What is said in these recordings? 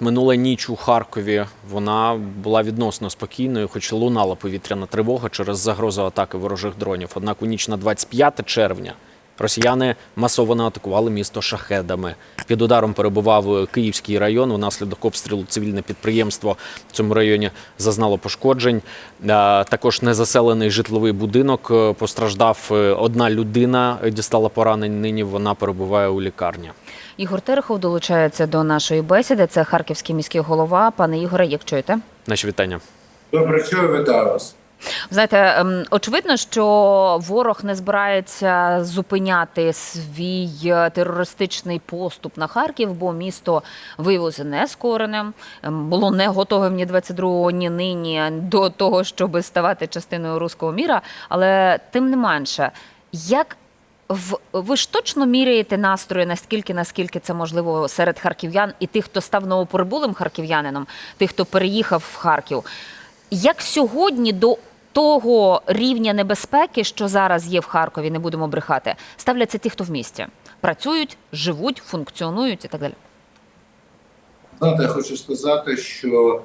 Минула ніч у Харкові вона була відносно спокійною, хоч лунала повітряна тривога через загрозу атаки ворожих дронів. Однак у ніч на 25 червня росіяни масово атакували місто шахедами. Під ударом перебував Київський район. Унаслідок обстрілу цивільне підприємство в цьому районі зазнало пошкоджень. Е, Також незаселений житловий будинок е, постраждав. Е, Одна людина дістала поранень. Нині вона перебуває у лікарні. Ігор Терехов долучається до нашої бесіди. Це харківський міський голова. Пане Ігоре, як чуєте? Наші вітання. Добре, чую, вітаю вас. Знаєте, ем, очевидно, що ворог не збирається зупиняти свій е, терористичний поступ на Харків, бо місто виявилося нескореним, ем, було не готовим ні 22-го, ні нині до того, щоб ставати частиною руського міра. Але тим не менше, як в ви ж точно міряєте настрої, наскільки наскільки це можливо серед харків'ян і тих, хто став новоприбулим харків'янином, тих, хто переїхав в Харків. Як сьогодні до того рівня небезпеки, що зараз є в Харкові, не будемо брехати, ставляться ті, хто в місті працюють, живуть, функціонують і так далі. Знаєте, я хочу сказати, що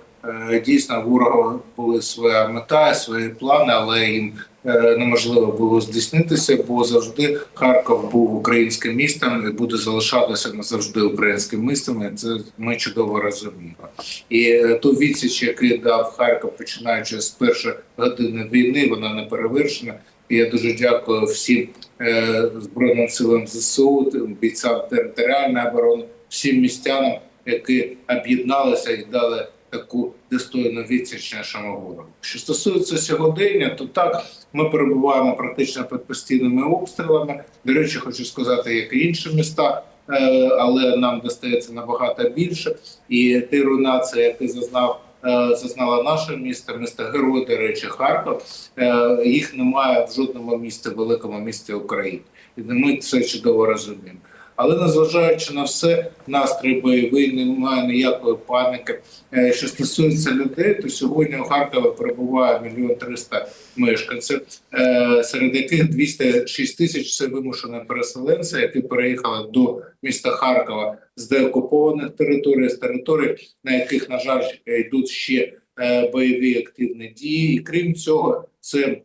дійсно у ворога були своя мета, свої плани, але їм е, неможливо було здійснитися, бо завжди Харків був українським містом і буде залишатися назавжди українським містом. І це ми чудово розуміємо. І е, ту відсіч, який дав Харків, починаючи з першої години війни, вона не перевершена. І я дуже дякую всім е, збройним силам ЗСУ, бійцям територіальної оборони, всім містянам, які об'єдналися і дали таку достойну відсіч нашому ворогу. Що стосується сьогодення, то так ми перебуваємо практично під постійними обстрілами. До речі, хочу сказати, як і інші міста. е, Але нам достається набагато більше, і ті руйнації, які зазнав е, зазнала наше місто, місто Герой, до речі, Харків. е, Їх немає в жодному місті, великому місті України, і ми це чудово розуміємо. Але незважаючи на все, настрій бойовий, немає ніякої паніки. Е, Що стосується людей, то сьогодні у Харкові перебуває мільйон триста мешканців, е, серед яких 206 тисяч це вимушені переселенці, які переїхали до міста Харкова з деокупованих територій, з територій, на яких, на жаль, йдуть ще е, бойові активні дії. І крім цього, це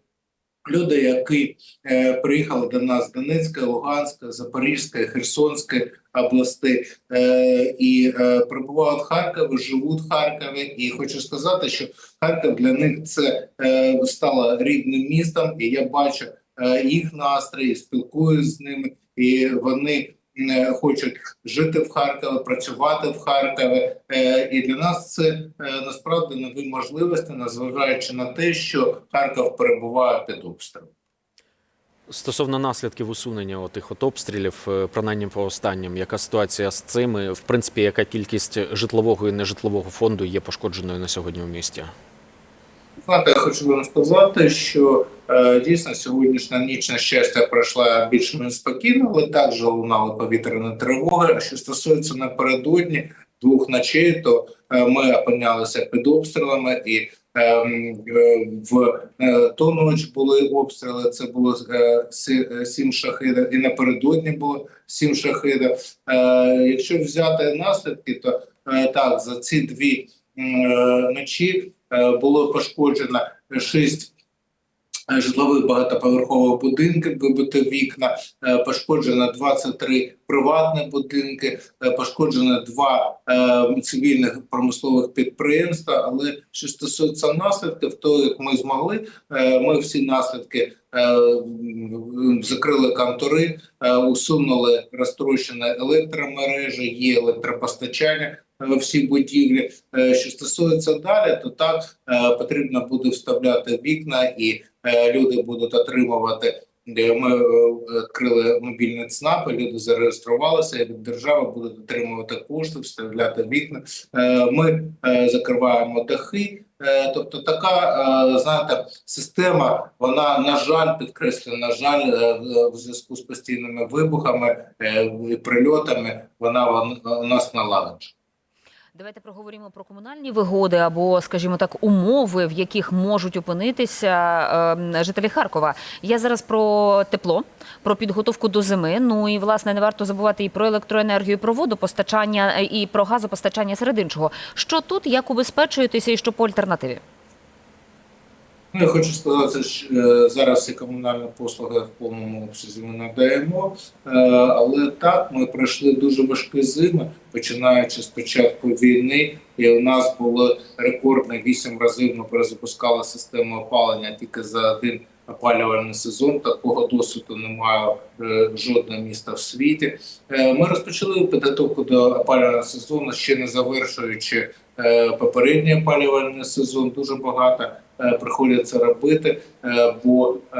люди, які е, приїхали до нас з Донецька, Луганська, Запорізька, Херсонська області е, і е, прибувають в Харкові, живуть в Харкові. І хочу сказати, що Харків для них це е, стало рідним містом, і я бачу е, їх настрій, спілкуюсь з ними, і вони. Е, Хочуть жити в Харкові, працювати в Харкові, Е, і для нас це е, насправді нові можливості, незважаючи на те, що Харків перебуває під обстрілом. Стосовно наслідків усунення отих от обстрілів, принаймні по останнім, яка ситуація з цим? І, В принципі, яка кількість житлового і нежитлового фонду є пошкодженою на сьогодні у місті? Знаєте, я хочу вам сказати, що е, дійсно сьогоднішня ніч на щастя пройшла більш-менш спокійно, але також лунали повітряні тривоги. А що стосується напередодні двох ночей, то е, ми опинялися під обстрілами і. е, В ту ніч були обстріли. Це було е, сім шахидів, і напередодні було сім шахидів. Якщо взяти наслідки, то так за ці дві ночі було пошкоджено шість е, житлових багатоповерхових будинків, вибито вікна, е, пошкоджено 23 приватні будинки, е, пошкоджено два е, цивільних промислових підприємства. Але що стосується наслідків, то як ми змогли, е, ми всі наслідки е, закрили контори, е, усунули розтрощені електромережі, є електропостачання. е, всі будівлі. Е, Що стосується далі, то так е, потрібно буде вставляти вікна, і е, люди будуть отримувати. де Ми відкрили мобільні ЦНАПи, люди зареєструвалися, і від держави будуть отримувати кошти, вставляти вікна. Ми закриваємо дахи. Тобто така знаєте система, вона на жаль підкреслюю, на жаль, в зв'язку з постійними вибухами і прильотами, вона у нас налагоджена. Давайте проговоримо про комунальні вигоди або, скажімо так, умови, в яких можуть опинитися е, жителі Харкова. Я зараз про тепло, про підготовку до зими. Ну і власне не варто забувати і про електроенергію, і про водопостачання, е, і про газопостачання серед іншого. Що тут, як убезпечуєтеся, і що по альтернативі? Ну, я хочу сказати, що е, зараз ці комунальні послуги в повному обсязі ми надаємо, Е, але так ми пройшли дуже важкі зими, починаючи з початку війни, і у нас було рекордне вісім разів. Ми перезапускали систему опалення тільки за один опалювальний сезон. Такого досвіду немає е, жодного міста в світі. Ми розпочали підготовку до опалювального сезону, ще не завершуючи попередній опалювальний сезон. Дуже багато е, приходиться робити, е, бо е,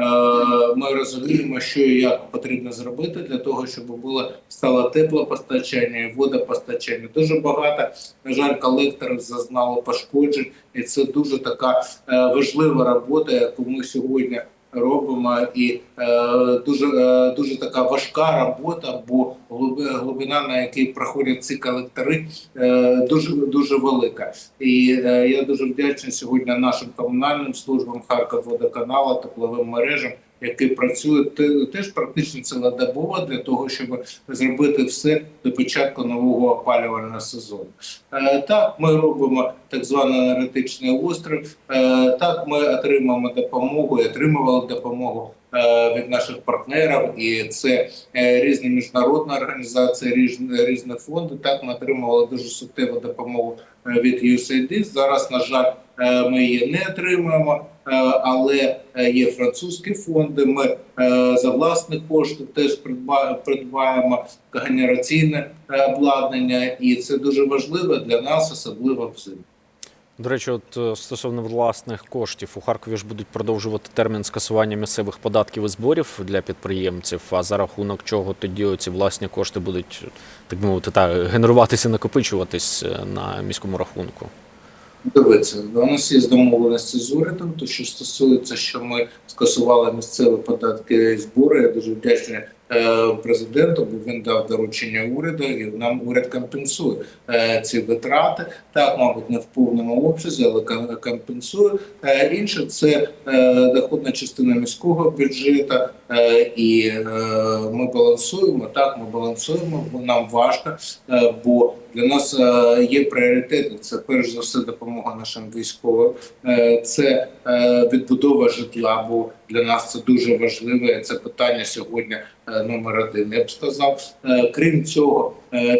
ми розуміємо, що і як потрібно зробити для того, щоб було стало теплопостачання і водопостачання. Дуже багато, на жаль, колекторів зазнало пошкоджень, і це дуже така е, важлива робота, яку ми сьогодні. Робимо і е, дуже е, дуже така важка робота, бо глибина, на якій проходять ці колектори, е, дуже дуже велика. І е, я дуже вдячний сьогодні нашим комунальним службам Харківводоканалу, тепловим мережам, які працюють теж практично цілодобово для того, щоб зробити все до початку нового опалювального сезону. Е, Так, ми робимо так званий енергетичний острів. Так, ми отримуємо допомогу і отримували допомогу від наших партнерів, і це е, різні міжнародні організації, різні, різні фонди. Так, ми отримували дуже суттєву допомогу е, від USAID. Зараз, на жаль, е, ми її не отримуємо, е, але е, є французькі фонди. Ми е, за власні кошти теж придба- придбаємо генераційне е, обладнання, і це дуже важливо для нас, особливо взимку. До речі, от е, стосовно власних коштів, у Харкові ж будуть продовжувати термін скасування місцевих податків і зборів для підприємців. А за рахунок чого тоді ці власні кошти будуть, так мовити, так, генеруватися, накопичуватись е, на міському рахунку. Дивіться, у нас є домовленості з урядом, то що стосується, що ми скасували місцеві податки і збори. Я дуже вдячний президенту, бо він дав доручення уряду, і нам уряд компенсує е, ці витрати. Так, мабуть, не в повному обсязі, але ком- компенсує. Е, інше це е, доходна частина міського бюджету, е, і е, ми балансуємо. Так, ми балансуємо, бо нам важко, е, бо для нас е, є пріоритети. Це перш за все допомога нашим військовим, е, це е, відбудова житла. Бо для нас це дуже важливе. Це питання сьогодні номер один. Я б сказав. Крім цього,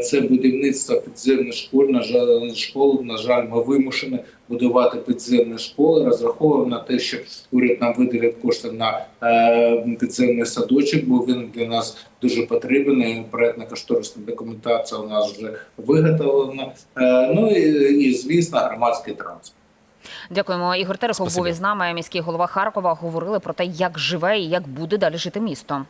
це будівництво підземних школ. На жаль, школи, на жаль, ми вимушені будувати підземні школи. Розраховуємо на те, що уряд нам виділить кошти на е, підземний садочок, бо він для нас дуже потрібен. і Проектна кошторисна документація у нас вже виготовлена. Е, ну і, і звісно, громадський транспорт. Дякуємо. Ігор Терехов був із нами, міський голова Харкова. Говорили про те, як живе і як буде далі жити місто.